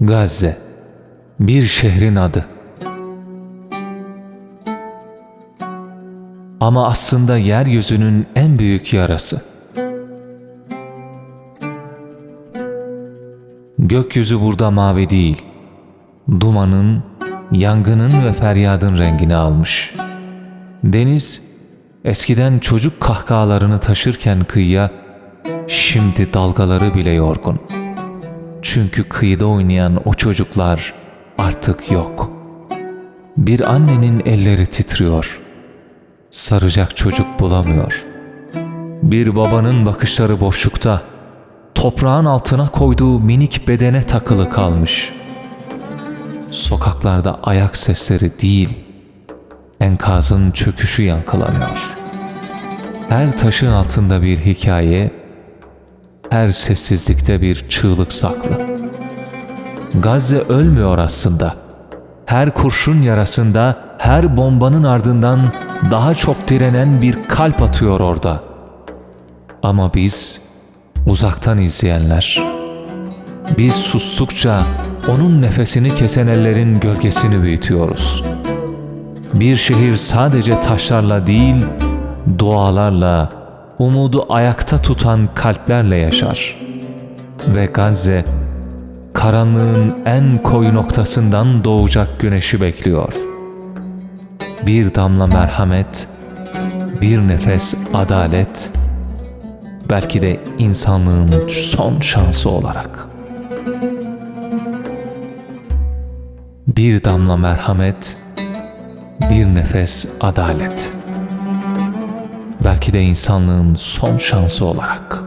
Gazze, bir şehrin adı. Ama aslında yeryüzünün en büyük yarası. Gökyüzü burada mavi değil, dumanın, yangının ve feryadın rengini almış. Deniz, eskiden çocuk kahkahalarını taşırken kıyıya, şimdi dalgaları bile yorgun. Çünkü kıyıda oynayan o çocuklar artık yok. Bir annenin elleri titriyor. Saracak çocuk bulamıyor. Bir babanın bakışları boşlukta. Toprağın altına koyduğu minik bedene takılı kalmış. Sokaklarda ayak sesleri değil, enkazın çöküşü yankılanıyor. Her taşın altında bir hikaye, her sessizlikte bir çığlık saklı. Gazze ölmüyor aslında. Her kurşun yarasında, her bombanın ardından daha çok direnen bir kalp atıyor orada. Ama biz uzaktan izleyenler. Biz sustukça onun nefesini kesen ellerin gölgesini büyütüyoruz. Bir şehir sadece taşlarla değil, dualarla, umudu ayakta tutan kalplerle yaşar. Ve Gazze, karanlığın en koyu noktasından doğacak güneşi bekliyor. Bir damla merhamet, bir nefes adalet, belki de insanlığın son şansı olarak. Bir damla merhamet, bir nefes adalet. Belki de insanlığın son şansı olarak.